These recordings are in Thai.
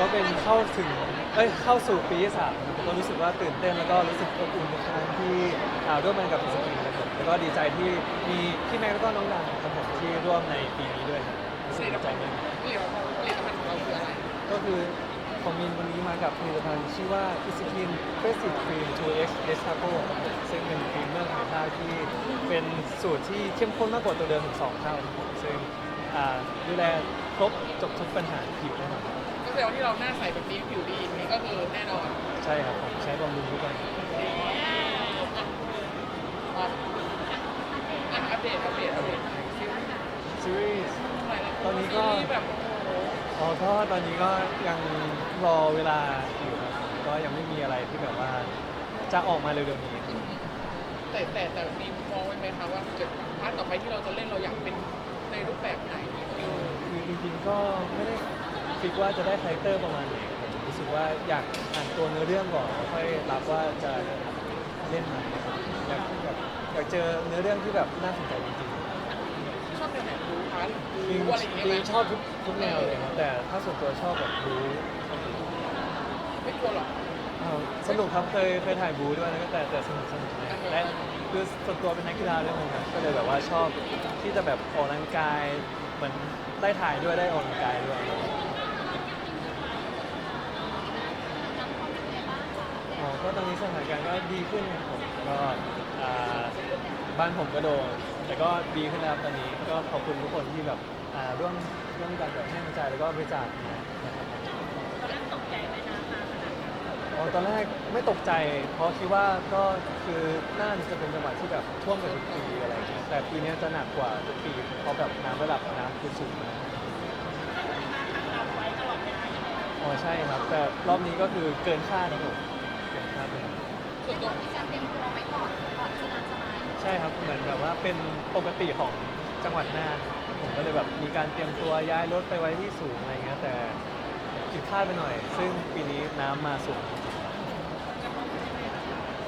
ก็เป็นเข้าถึงเอ้ยเข้าสู่ปีที่สามก็รู้สึกว่าตื่นเต้นแล้วก็รู้สึกอบอุ่นทุกครั้งที่อ่าร่วมงานกับสกีครับผมแล้วก็ดีใจที่มีพี่แม็กซ์แล้วก็น้องดังครับผมที่ร่วมในปีนี้ด้วยครับรู้สึกดีใจมากผลิตภัณฑ์ผลิตภัณฑ์ของเราคืออะไรก็คือของมินวันนี้มากับผลิตภัณฑ์ชื่อว่าอิสกินเฟสติครีม 2x d e s t a p o ซึ่งเป็นครีมเรื่องของหน้ที่เป็นสูตรที่เข้มข้นมากกว่าตัวเดิมถึง2เท่าครับผมซึ่งอ่าดูแลครบจบทุกปัญหาผิวแน่นอนก็ แสดงว่าที่เราหน้าใสแบบนี้ผิวดีนี่ก็คือแน่นอนใช่ครับผมใช้บำรุงทุกวัน อะอะอัปเดตอัปเดตอัปเดตซีรีส์ หลายๆคตอนนี้ก็ ซีรีส์แบบโอ้โหอ๋อก็ตอนนี้ก็ยังรอเวลาอยู่ครับผมก็ยังไม่มีอะไรที่แบบว่าจะออกมาเร็วๆนี้แต่แต่แต่มีมองไว้ไหมคะว่าจะพาร์ทต่อไปที่เราจะเล่นเราอยากเป็นในรูปแบบไหนเออคือจริงๆก็ไม่ได้ คิดว่าจะได้คาแรคเตอร์ประมาณไหนผมรู้สึกว่าอยากอ่านตัวเนื้อเรื่องก่อนแล้วค่อยรับว่าจะเล่นไหมอยากอยากอยากเจอเนื้อเรื่องที่แบบน่าสนใจจริงๆ ชอบแนวไหนรู้พาร์ทๆจริงรู้อะไรอย่างเงี้ยจไหมชอบทุกทุกแนวเลยครับแต่ถ้าส่วนตัวชอบแบบบู๊ไม่กลัวหรอก อ้าวสนุกครับเคยเคยถ่ายบู๊ด้วยนะแต่แต่สนุกสนุกนะและคือส่วนตัวเป็นนักกีฬาด้วยนะครับก็เลยแบบว่าชอบที่จะแบบออกกำลังกายเหมือนได้ถ่ายด้วยได้ออกกำลังกายด้วย อ๋อ ก็ตอนนี้สถานการณ์ก็ดีขึ้นครับผมก็อ่าบ้านผมก็โดนแต่ก็ดีขึ้นแล้วตอนนี้ก็ขอบคุณทุกคนที่แบบอ่าร่วมร่วมกันแบบให้กำลังใจแล้วก็บริจาคนะครับผมอ๋อตอนแรกไม่ตกใจ เพราะคิดว่าก็คือน่าจะเป็นจังหวะที่แบบท่วมกันทุกปีอะไรอย่างเงี้ยแต่ปีนี้จะหนักกว่าทุกปีเพราะแบบน้ำระดับน้ำคือสูงมากอ๋อใช่ครับ แต่รอบนี้ก็คือเกินคาดนะผม เกินคาดเลยส่วนตัวใช่ครับเหมือนแบบว่าเป็นปกติของจังหวัดน่านผมก็เลยแบบมีการเตรียมตัวย้ายรถไปไว้ที่สูงอะไรเงี้ยแต่ผิดคาดไปหน่อย ซึ่งปีนี้น้ำมาสูง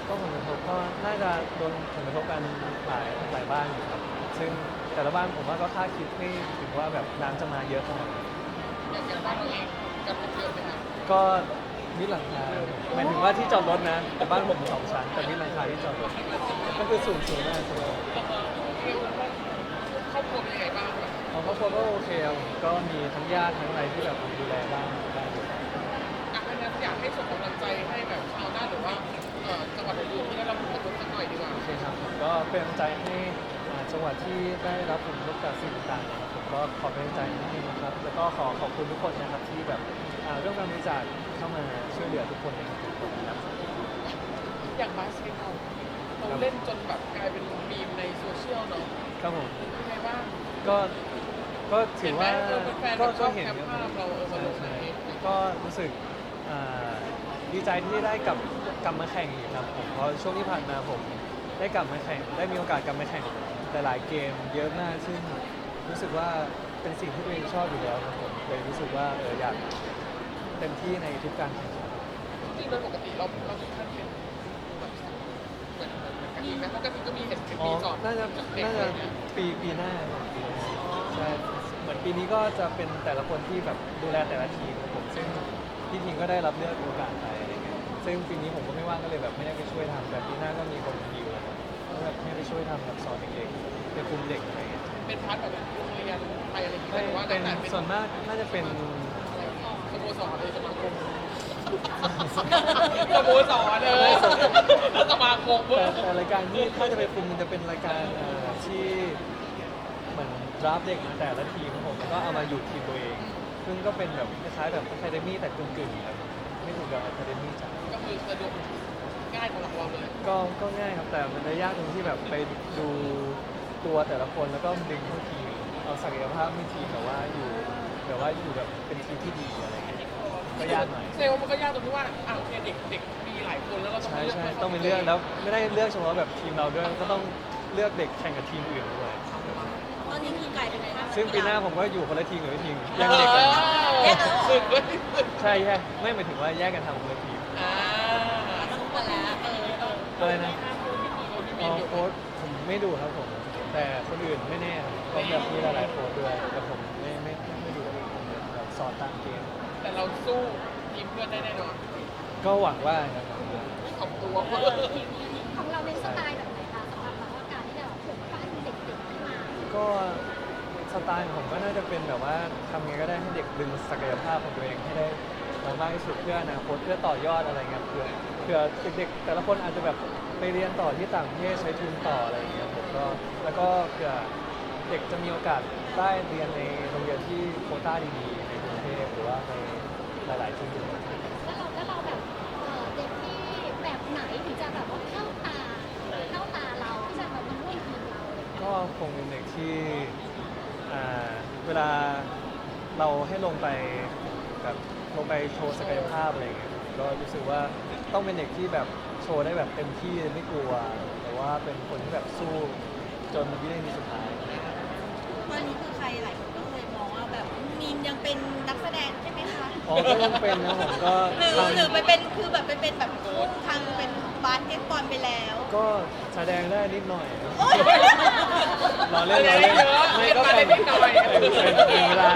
ก็ผลกระทบก็น่าจะโดนผลกระทบกันหลายหลายบ้านอยู่ครับ ซึ่งแต่ละบ้านผมว่าก็คาดคิดไม่ถึงว่าแบบน้ำจะมาเยอะขนาดนี้อย่างอย่างบ้านเราเองกระทบเยอะไหมคะก็ มิดหลังคาหมายถึงว่าที่จอดรถนะ แต่บ้านผมสองชั้น แต่มิดหลังคาที่จอดรถ ก็คือสูงสูงมากสูงมากครอบครัวเป็นยังไงบ้างคะของครอบครัวก็โอเคครับผมก็มีทั้งญาติทั้งอะไรที่แบบดูแลบ้างได้อยู่อะเพราะฉะนั้นอยากให้ส่งกำลังใจให้แบบชาวน่านหรือว่าเอ่อจังหวัดอื่นๆที่ได้รับผลกระทบสักหน่อยดีกว่า โอเคครับผมก็เป็นกำลังใจให้อ่า จังหวัดที่ได้รับผลกระทบจากสิ่งต่างๆนะครับผมก็ขอเป็นกำลังใจให้นะครับ แล้วก็ขอขอบคุณทุกคนนะครับที่แบบอ่าร่วมกันบริจาคเข้ามาช่วยเหลือทุกคนนะครับผมขอบคุณครับ อย่างบาสเกตบอลเราเล่นจนแบบกลายเป็นมีมในโซเชียลเนาะครับผม เป็นยังไงบ้าง ก็ก็ถือว่าเห็นไหมเออแฟนๆก็ชก็อบเห็นแคปครับภาพเราเออมาลงในใช่เฟซใช่ก็รู้สึกอ่าดีใจที่ได้กลับกลับมาแข่งอีกครับผมเพราะช่วงที่ผ่านมาผมได้กลับมาแข่งได้มีโอกาสกลับมาแข่งแต่ หลายเกมเยอะมากซึ่งรู้สึกว่าเป็นสิ่งที่ตัวเองชอบอยู่แล้วครับผมเลยรู้สึกว่าเอออยากเต็มที่ในทุกการแข่งขันจริงโดยปกติเราเราถึงขั้นเป็นแบบเหมือนเหมือนกันอีกนะเพราะกติก็มีเห็นเป็นอ๋อปีก่อนน่าจะเด็กน่าเลจะยเนี่ยปีปีหน้าปีหน้าใช่เหมือนปีนี้ก็จะเป็นแต่ละคนที่แบบดูแลแต่ละทีมครับผมซึ่งพี่ทีมก็ได้รับเลือกโอกาสไปอะไรเงี้ยซึ่งปีนี้ผมก็ไม่ว่างก็เลยแบบไม่ได้ไปช่วยทำแต่ปีหน้าก็มีคนดีลแล้วครับ แบบให้ไปช่วยทำแบบสอนเด็กๆไปคุมเด็กอะไรเงี้ยเป็นพาร์ทแบบโรงเรียนไทยอะไรอย่างเงี้ยไม่หรือว่าเป็นแต่เป็นส่วนมากน่าจะเป็นอะไรสโมสรเลยสมาคมสโมสรเลยสมาคมเว้แต่ยแต่รายการที่ถ้าจะไปคุมมันจะเป็นรายการเอ่อที่เหมือนรับเด็กมาแต่ละทีมครับผมแล้วก็เอามาอยู่ทีมตัวเอง ซึ่งก็เป็นแบบคล้ายๆแบบอะคาเดมี่แต่กึ่งๆครับไม่ถึงกับอะคาเดมี่จ๋าก็คือสะดวก ง่ายของเราเลยก็ก็ง่ายครับแต่มันจะยากตรงที่แบบไปดูตัวแต่ละคนแล้วก็ดึงเข้าทีมเอาศักยภาพไม่ทีมแต่ว่าอยู่แบบว่าอยู่แบบเป็นทีมที่ดีอะไรเงี้ยก็ยากหน่อย เซลล์มันก็ยากตรงที่ว่าอ่าโอเคเด็กเด็กมีหลายคนแล้วเราต้องใช่เลือกใช่ให้ขาต้องไปเลือกแล้วไม่ได้เลือกเฉพาะแบบทีมเราด้วยก็ต้องเลือกเด็กแข่งกับทีมอื่นด้วยตอนนี้ทีมไก่เป็นไงบ้างซึ่งปีหน้าผมก็อยู่คนละทีมกับพี่ทีมแยกเด็กกันแยกกันสึกเลย ใช่แยกไม่หมายถึงว่าแยกกันทำคนละทีม อ่า ต้องกันแล้วเออเอออะไรนะพี่อ๋มีออยู่โค้ดผมไม่ดูครับผม แต่คนอื่นไม่แน่ครับก็แบบมีหลายๆโค้ดด้วยแต่ผมไม่ไม่ไม่ไม่ดูผมแบบสอนตามเกมเแต่เราสู้ทีมเพื่อนได้แน่นอนก็หวังว่าครับขอบตัวของเราเป็นสไตล์แบบไหนคะสำหรับเราว่าการที่เราปลูกปั้นเด็กๆขึ้นมาก็สไตล์ของผมก็น่าจะเป็นแบบว่าทำไงก็ได้ให้เด็กดึงศักยภาพของตัวเองให้ได้ มากที่สุดเพื่ออนาคตเพื่อต่อยอดอะไรเงี้ยเพื่อเพื่อเด็กๆแต่ละคนอาจจะแบบไปเรียนต่อที่ต่างประเทศใช้ทุนต่ออะไรเงี้ยผมก็แล้วก็เผื่อเด็กจะมีโอกาสได้เรียนในโรงเรียนที่โควต้าดีๆในกรุงเทพหรือว่าในหลายๆที่แล้วเราแล้วเราแบบเอ่อเด็กที่แบบไหนถึงจะแบบว่าเข้าตาเข้าตาเราที่จะแบบมาร่วมทีมเราอะไรอย่างเงี้ยก็คงเป็นเด็กที่อ่าเวลาเราให้ลงไปแบบ ลงไปโชว์ศักยภาพอะไรอย่างเงี้ยก็รู้สึกว่าต้องเป็นเด็กที่แบบโชว์ได้แบบเต็มที่ไม่กลัว แต่ว่าเป็นคนที่แบบสู้จนวินาทีสุดท้าย ตอนนี้คือใครหลายคนก็เลยมองว่า แบบมีนยังเป็นนักแสดงใช่ไหมคะอ๋อก็ยังเป็นนะผมก็หรือทำหรือไปเป็นคือแบบไปเป็นแบบพุ่งทางเป็นบาสเกตบอลไปแล้วก็แสดงได้นิดหน่อยโอ๊ยรอเล่นรอเล่นไม่ก็เป็นเป็นเป็นเวลา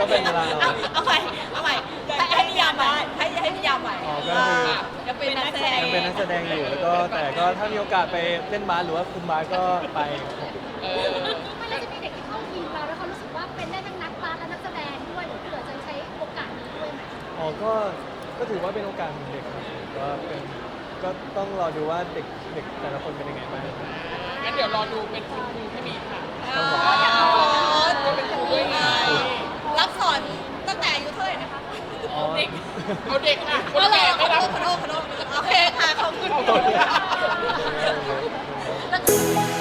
ก็เป็นเวลาเอาเอาใหม่เอาใหม่ให้ให้นิยามใหม่ให้ให้นิยามใหม่อ๋อก็คือจะเป็นนักแสดงยังเป็นนักแสดงอยู่แล้วก็แต่ก็ถ้ามีโอกาสไปเล่นบาสหรือว่าคุมบาสก็ไปครับผม อ๋อก็ก็ถือว่าเป็นโอกาสของเด็กครับก็เป็นก็ต้องรอดูว่าเด็กเด็กแต่ละคนเป็นยังไงบ้างงั้นเดี๋ยวรอดูเป็นคุณครูที่มีค่ะอ๋ออย่างโน้ตเป็นครูด้วยไงรับสอนตั้งแต่อายุเท่าไหร่นะคะอ๋อเด็กเอาเด็กอะคนแก่ไม่รับขอโทษขอโทษขอโโอเคค่ะขอบคุณค่ะ